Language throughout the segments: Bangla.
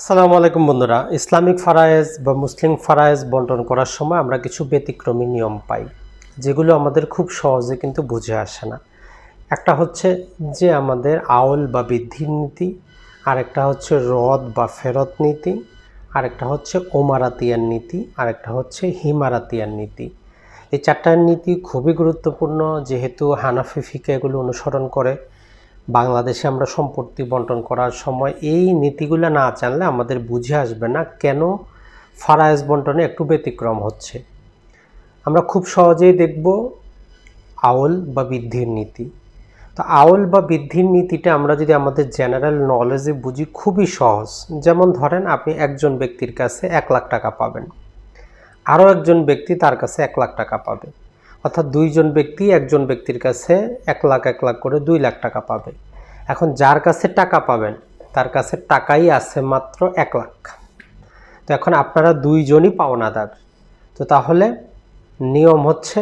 আসসালামু আলাইকুম বন্ধুরা। ইসলামিক ফারায়েজ বা মুসলিম ফারায়েজ বন্টন করার সময় আমরা কিছু ব্যতিক্রমী নিয়ম পাই, যেগুলো আমাদের খুব সহজে কিন্তু বুঝে আসে না। একটা হচ্ছে যে আমাদের আউল বা বৃদ্ধির নীতি, আরেকটা হচ্ছে রদ বা ফেরত নীতি, আরেকটা হচ্ছে ওমারাতিয়ার নীতি, আরেকটা হচ্ছে হিমারাতিয়ার নীতি। এই চারটার নীতি খুবই গুরুত্বপূর্ণ, যেহেতু হানাফি ফিকে এগুলো অনুসরণ করে। বাংলাদেশে আমরা সম্পত্তি বন্টন করার সময় এই নীতিগুলো না জানলে আমাদের বুঝে আসবে না কেন ফারায়েজ বন্টনে একটু ব্যতিক্রম হচ্ছে। আমরা খুব সহজেই দেখব আউল বা বৃদ্ধির নীতি। তো আউল বা বৃদ্ধির নীতিটা আমরা যদি আমাদের জেনারেল নলেজে বুঝি খুবই সহজ। যেমন ধরেন আপনি একজন ব্যক্তির কাছে এক লাখ টাকা পাবেন। আরও একজন ব্যক্তি তার কাছে এক লাখ টাকা পাবে। অর্থাৎ দুইজন ব্যক্তি একজন ব্যক্তির কাছে এক লাখ এক লাখ করে দুই লাখ টাকা পাবে। এখন যার কাছে টাকা পাবেন, তার কাছে টাকাই আছে মাত্র এক লাখ। তো এখন আপনারা দুইজনই পাওনাদার। তো তাহলে নিয়ম হচ্ছে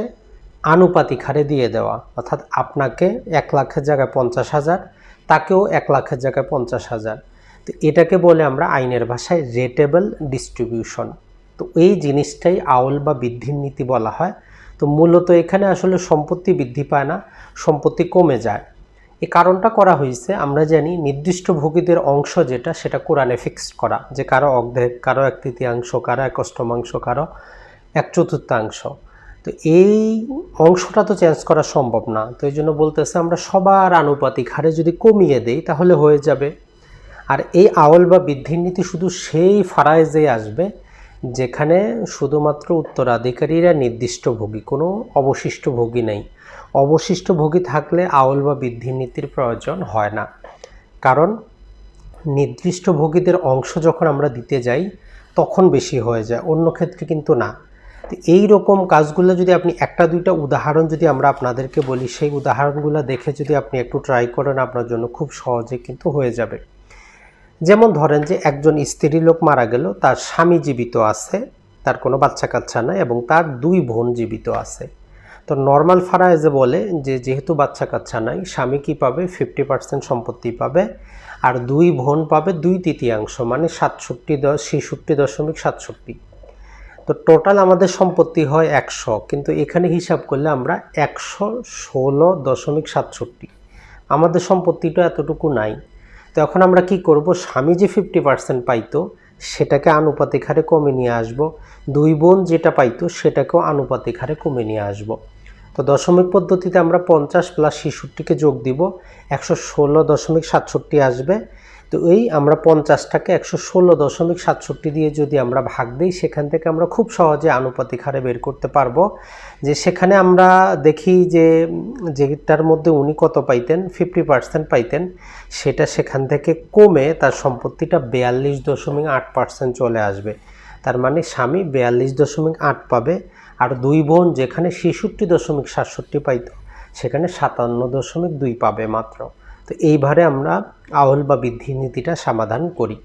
আনুপাতিক হারে দিয়ে দেওয়া। অর্থাৎ আপনাকে এক লাখের জায়গায় পঞ্চাশ হাজার, তাকেও এক লাখের জায়গায় পঞ্চাশ হাজার। তো এটাকে বলে আমরা আইনের ভাষায় রেটেবল ডিস্ট্রিবিউশন। তো এই জিনিসটাই আউল বা বৃদ্ধির নীতি বলা হয়। তো মূলত এখানে আসলে সম্পত্তি বৃদ্ধি পায় না, সম্পত্তি কমে যায়। এই কারণটা করা হয়েছে, আমরা জানি নির্দিষ্ট ভোগীদের অংশ যেটা, সেটা কোরআনে ফিক্সড করা, যে কারও অর্ধেক, কারও এক তৃতীয়াংশ, কারও এক অষ্টমাংশ কারও এক চতুর্থাংশ। তো এই অংশটা তো চেঞ্জ করা সম্ভব না, তো এই জন্য বলতেছে আমরা সবার আনুপাতিক হারে যদি কমিয়ে দেই, তাহলে হয়ে যাবে। আর এই আওল বা বৃদ্ধির নীতি শুধু সেই ফারাইজে আসবে যেখানে শুধুমাত্র উত্তরাধিকারীরা নির্দিষ্ট ভোগী কোনো অবশিষ্ট ভোগী নেই। অবশিষ্ট ভোগী থাকলে আউল বা বৃদ্ধির নীতির প্রয়োজন হয় না। কারণ নির্দিষ্ট ভোগীদের অংশ যখন আমরা দিতে যাই, তখন বেশি হয়ে যায়, অন্য ক্ষেত্রে কিন্তু না। তো এই রকম কাজগুলো যদি আপনি, একটা দুইটা উদাহরণ যদি আমরা আপনাদেরকে বলি, সেই উদাহরণগুলো দেখে যদি আপনি একটু ট্রাই করেন, আপনার জন্য খুব সহজে কিন্তু হয়ে যাবে। যেমন ধরেন যে একজন স্ত্রী লোক মারা গেল, তার স্বামী জীবিত আছে, তার কোনো বাচ্চা কাচ্চা নাই এবং তার দুই বোন জীবিত আছে। তো নর্মাল ফারায়েজে বলে যে যেহেতু বাচ্চা কাচ্চা নাই, স্বামী কি পাবে? ফিফটি পার্সেন্ট সম্পত্তি পাবে আর দুই বোন পাবে দুই তৃতীয়াংশ মানে সাতষট্টি দশ ছেষট্টি দশমিক সাতষট্টি। তো টোটাল আমাদের সম্পত্তি হয় একশো, কিন্তু এখানে হিসাব করলে আমরা একশো ষোলো দশমিক সাতষট্টি। আমাদের সম্পত্তিটা এতটুকু নাই। তো এখন আমরা কি করব? স্বামী যে ফিফটি পার্সেন্ট পাইতো, সেটাকে আনুপাতিক হারে কমে নিয়ে আসব। দুই বোন যেটা পাইতো, সেটাকেও আনুপাতিক হারে কমে নিয়ে আসব। তো দশমিক পদ্ধতিতে আমরা পঞ্চাশ প্লাস শিশুটিকে যোগ দিব। একশো ষোলো দশমিক সাতষট্টি আসবে। তো এই আমরা পঞ্চাশটাকে একশো ষোলো দশমিক সাতষট্টি দিয়ে যদি আমরা ভাগ দিই, সেখান থেকে আমরা খুব সহজে আনুপাতিক হারে বের করতে পারব। যে সেখানে আমরা দেখি যে, যেটার মধ্যে উনি কত পাইতেন, ফিফটি পার্সেন্ট পাইতেন, সেটা সেখান থেকে কমে তার সম্পত্তিটা বেয়াল্লিশ দশমিক আট পার্সেন্ট চলে আসবে। তার মানে স্বামী বেয়াল্লিশ দশমিক আট পাবে আর দুই বোন যেখানে ছেষট্টি দশমিক সাতষট্টি পাইতো, সেখানে সাতান্ন দশমিক দুই পাবে মাত্র। তো এইভাবে আমরা আউল বা বৃদ্ধি নীতিটা সমাধান করি।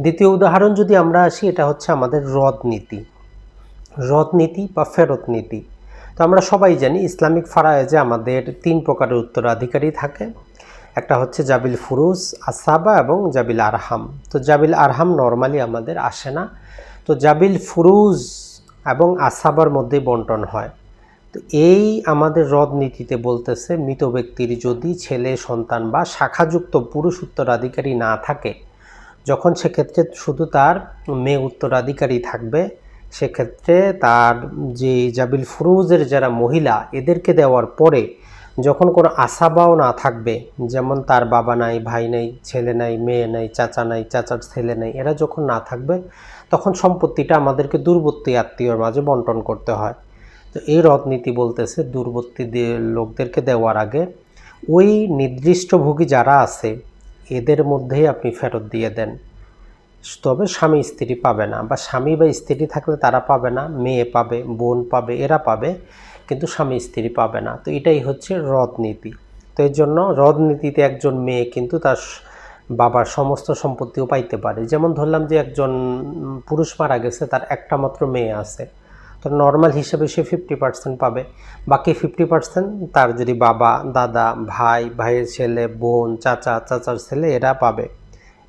দ্বিতীয় উদাহরণ যদি আমরা আসি, এটা হচ্ছে আমাদের রদ নীতি। রদ নীতি বা ফেরত নীতি। তো আমরা সবাই জানি ইসলামিক ফারায়েজে আমাদের তিন প্রকারের উত্তরাধিকারী থাকে। একটা হচ্ছে জাবিল ফুরুজ, আসাবা এবং জাবিল আরহাম। তো জাবিল আরহাম নর্মালি আমাদের আসে না। তো জাবিল ফুরুজ এবং আসাবার মধ্যে বন্টন হয়। তো এই আমাদের রদ নীতিতে বলতেছে, মৃত ব্যক্তির যদি ছেলে, সন্তান বা শাখাযুক্ত পুরুষ উত্তরাধিকারী না থাকে, যখন সেক্ষেত্রে শুধু তার মেয়ে উত্তরাধিকারী থাকবে, সেক্ষেত্রে তার যে জাবিল ফুরুজের যারা মহিলা, এদেরকে দেওয়ার পরে যখন কোনো আশাবাও না থাকবে, যেমন তার বাবা নাই, ভাই নাই, ছেলে নাই, মেয়ে নাই, চাচা নাই, চাচার ছেলে নাই, এরা যখন না থাকবে, তখন সম্পত্তিটা আমাদেরকে দূরবর্তী আত্মীয়র মাঝে বন্টন করতে হয়। তো এই রদনীতি বলতেছে দূরবর্তী লোকদেরকে দেওয়ার আগে ওই নির্দিষ্ট ভোগী যারা আছে, এদের মধ্যেই আপনি ফেরত দিয়ে দেন। তবে স্বামী স্ত্রী পাবে না বা স্বামী বা স্ত্রী থাকলে তারা পাবে না, মেয়ে পাবে, বোন পাবে, এরা পাবে, কিন্তু স্বামী স্ত্রী পাবে না। তো এটাই হচ্ছে রদ নীতি তো এর জন্য রদ নীতিতে একজন মেয়ে কিন্তু তার বাবার সমস্ত সম্পত্তিও পাইতে পারে। যেমন ধরলাম যে একজন পুরুষ মারা গেছে, তার একটা মাত্র মেয়ে আছে। তো নর্মাল হিসেবে সে ফিফটি পার্সেন্ট পাবে। বাকি ফিফটি পার্সেন্ট তার যদি বাবা, দাদা, ভাই, ভাইয়ের ছেলে, বোন, চাচা, চাচার ছেলে, এরা পাবে।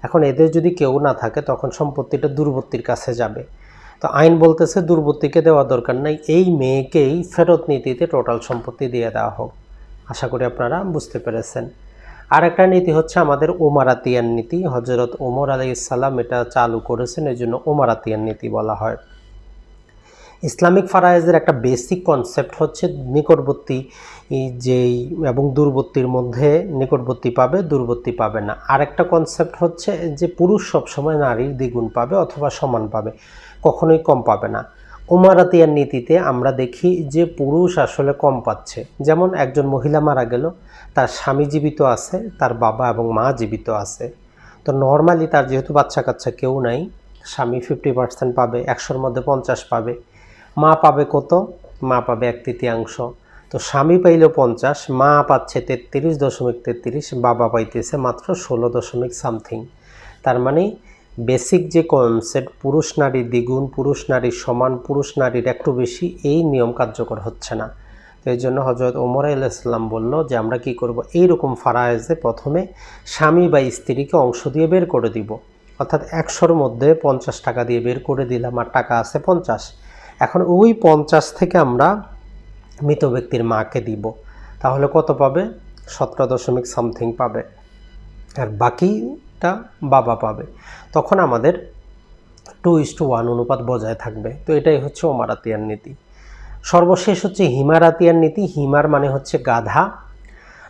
এখন এদের যদি কেউ না থাকে, তখন সম্পত্তিটা দূরবর্তীর কাছে যাবে। তো আইন বলতেছে দূরবর্তীকে দেওয়া দরকার নাই, এই মেয়েকেই ফেরত নীতিতে টোটাল সম্পত্তি দিয়ে দেওয়া হোক। আশা করি আপনারা বুঝতে পেরেছেন। আর একটা নীতি হচ্ছে আমাদের ওমারাতিয়ান নীতি। হজরত ওমর আলী ইসাল্লাম এটা চালু করেছেন এই জন্য ওমারাতিয়ান নীতি বলা হয়। ইসলামিক ফারায়েজের একটা বেসিক কনসেপ্ট হচ্ছে নিকটবর্তী যেই, এবং দূরবর্তীর মধ্যে নিকটবর্তী পাবে, দূরবর্তী পাবে না। আরেকটা কনসেপ্ট হচ্ছে যে পুরুষ সবসময় নারীর দ্বিগুণ পাবে অথবা সমান পাবে, কখনোই কম পাবে না। উমারাতিয়ার নীতিতে আমরা দেখি যে পুরুষ আসলে কম পাচ্ছে। যেমন একজন মহিলা মারা গেল, তার স্বামী জীবিত আছে, তার বাবা এবং মা জীবিত আছে। তো নর্মালি তার যেহেতু বাচ্চা কাচ্চা কেউ নাই, স্বামী ফিফটি পার্সেন্ট পাবে, একশোর মধ্যে পঞ্চাশ পাবে। মা পাবে কত? মা পাবে এক তৃতীয়াংশ। তো স্বামী পাইল পঞ্চাশ, মা পাচ্ছে তেত্রিশ দশমিক তেত্রিশ, বাবা পাইতেছে মাত্র ষোলো দশমিক সামথিং। তার মানে বেসিক যে কনসেপ্ট পুরুষ নারী দ্বিগুণ, পুরুষ নারীর সমান, পুরুষ নারীর একটু বেশি, এই নিয়ম কার্যকর হচ্ছে না। তো এই জন্য হজরত ওমর আলাইসাল্লাম বলল যে, আমরা কি করব? এইরকম ফারায়েজে প্রথমে স্বামী বা স্ত্রীকে অংশ দিয়ে বের করে দিব। অর্থাৎ একশোর মধ্যে পঞ্চাশ টাকা দিয়ে বের করে দিলাম, আর টাকা আছে পঞ্চাশ। এখন ওই পঞ্চাশ থেকে আমরা মৃত ব্যক্তির মাকে দিব। তাহলে কত পাবে? সতেরো দশমিক সামথিং পাবে। আর বাকিটা বাবা পাবে। তখন আমাদের টু ইস টু ওয়ান অনুপাত বজায় থাকবে। তো এটাই হচ্ছে ওমারাতিয়ার নীতি। সর্বশেষ হচ্ছে হিমারাতিয়ার নীতি। হিমার মানে হচ্ছে গাধা।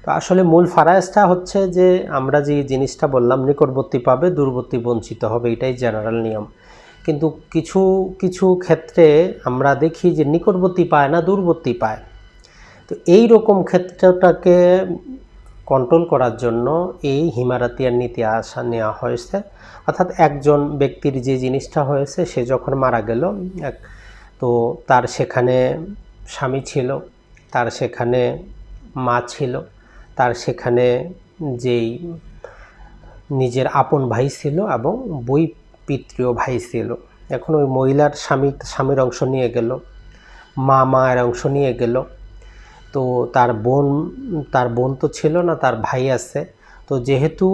তো আসলে মূল ফারায়েজটা হচ্ছে যে আমরা যে জিনিসটা বললাম, নিকটবর্তী পাবে, দূরবর্তী বঞ্চিত হবে, এটাই জেনারেল নিয়ম। কিন্তু কিছু কিছু ক্ষেত্রে আমরা দেখি যে নিকটবর্তী পায় না, দূরবর্তী পায়। তো এই রকম ক্ষেত্রটাকে কন্ট্রোল করার জন্য এই হিমারাতিয়ার নীতি আসা নেওয়া হয়েছে। অর্থাৎ একজন ব্যক্তির যে জিনিসটা হয়েছে, সে যখন মারা গেল, এক, তো তার সেখানে স্বামী ছিল, তার সেখানে মা ছিল, তার সেখানে যেই নিজের আপন ভাই ছিল এবং বই পিতৃয় ভাই ছিল। এখন ওই মহিলার স্বামী, স্বামীর অংশ নিয়ে গেল, মা, মায়ের অংশ নিয়ে গেল। তো তার বোন তার বোন তো ছিল না, তার ভাই আছে। তো যেহেতু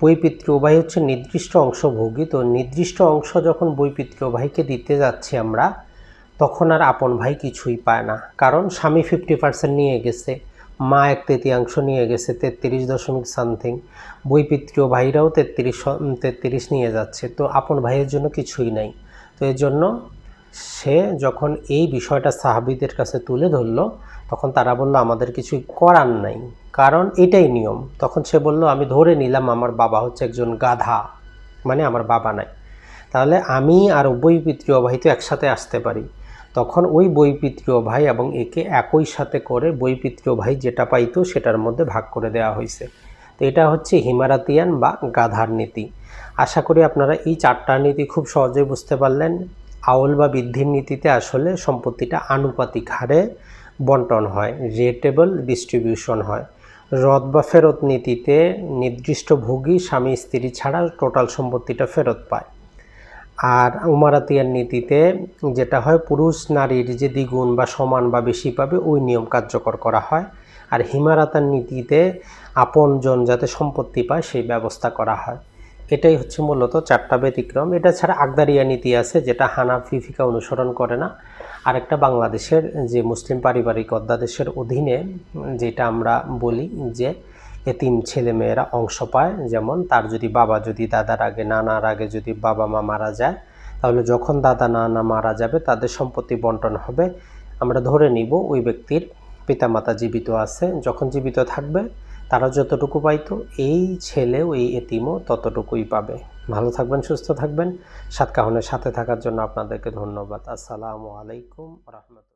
বৈপিত্রীয় ভাই হচ্ছে নির্দিষ্ট অংশ ভোগী তো নির্দিষ্ট অংশ যখন বৈপিত্রীয় ভাইকে দিতে যাচ্ছি আমরা, তখন আর আপন ভাই কিছুই পায় না। কারণ স্বামী ফিফটি পার্সেন্ট নিয়ে গেছে। মা এক তৃতীয়াংশ নিয়ে গেছে, তেত্রিশ দশমিক সামথিং। বৈপিত্রীয় ভাইরাও তেত্রিশ তেত্রিশ নিয়ে যাচ্ছে। তো আপন ভাইয়ের জন্য কিছুই নাই। তো এর জন্য সে যখন এই বিষয়টা সাহাবিদের কাছে তুলে ধরলো, তখন তারা বলল, আমাদের কিছুই করার নাই। কারণ এটাই নিয়ম। তখন সে বলল, আমি ধরে নিলাম আমার বাবা হচ্ছে একজন গাধা মানে আমার বাবা নাই। তাহলে আমি আর পিতৃয় ভাই তো একসাথে আসতে পারি। তখন ওই বৈপিত্রীয় ভাই এবং একে একই সাথে করে বৈপিত্রীয় ভাই যেটা পাইতো সেটার মধ্যে ভাগ করে দেওয়া হয়েছে তো এটা হচ্ছে হিমারাতিয়ান বা গাধার নীতি। আশা করি আপনারা এই চারটা নীতি খুব সহজেই বুঝতে পারলেন। আউল বা বৃদ্ধির নীতিতে আসলে সম্পত্তিটা আনুপাতিক হারে বন্টন হয়, রেটেবল ডিস্ট্রিবিউশন হয়। রদ বা ফেরত নীতিতে নির্দিষ্ট ভোগী স্বামী স্ত্রী ছাড়া টোটাল সম্পত্তিটা ফেরত পায়। আর উমারাতিয়ার নীতিতে যেটা হয়, পুরুষ নারীর যে দ্বিগুণ বা সমান বা বেশি পাবে, ওই নিয়ম কার্যকর করা হয়। আর হিমারাতার নীতিতে আপনজন যাতে সম্পত্তি পায়, সেই ব্যবস্থা করা হয়। এটাই হচ্ছে মূলত চারটা ব্যতিক্রম। এটা ছাড়া আগদারিয়া নীতি আছে, যেটা হানাফি ফিকা অনুসরণ করে না। আরেকটা বাংলাদেশের যে মুসলিম পারিবারিক অধ্যাদেশের অধীনে যেটা আমরা বলি যে এতিম ছেলেমেয়েরা অংশ পায়। যেমন তার যদি বাবা যদি দাদার আগে, নানার আগে যদি বাবা মা মারা যায়, তাহলে যখন দাদা, নানা মারা যাবে, তাদের সম্পত্তি বন্টন হবে। আমরা ধরে নিব ওই ব্যক্তির পিতামাতা জীবিত আছে, যখন জীবিত থাকবে, তারা যতটুকু পাইতো, এই ছেলেও এই এতিমও ততটুকুই পাবে। ভালো থাকবেন, সুস্থ থাকবেন। সাতকাহনের সাথে থাকার জন্য আপনাদেরকে ধন্যবাদ। আসসালামু আলাইকুম রহমতুল্লাহ।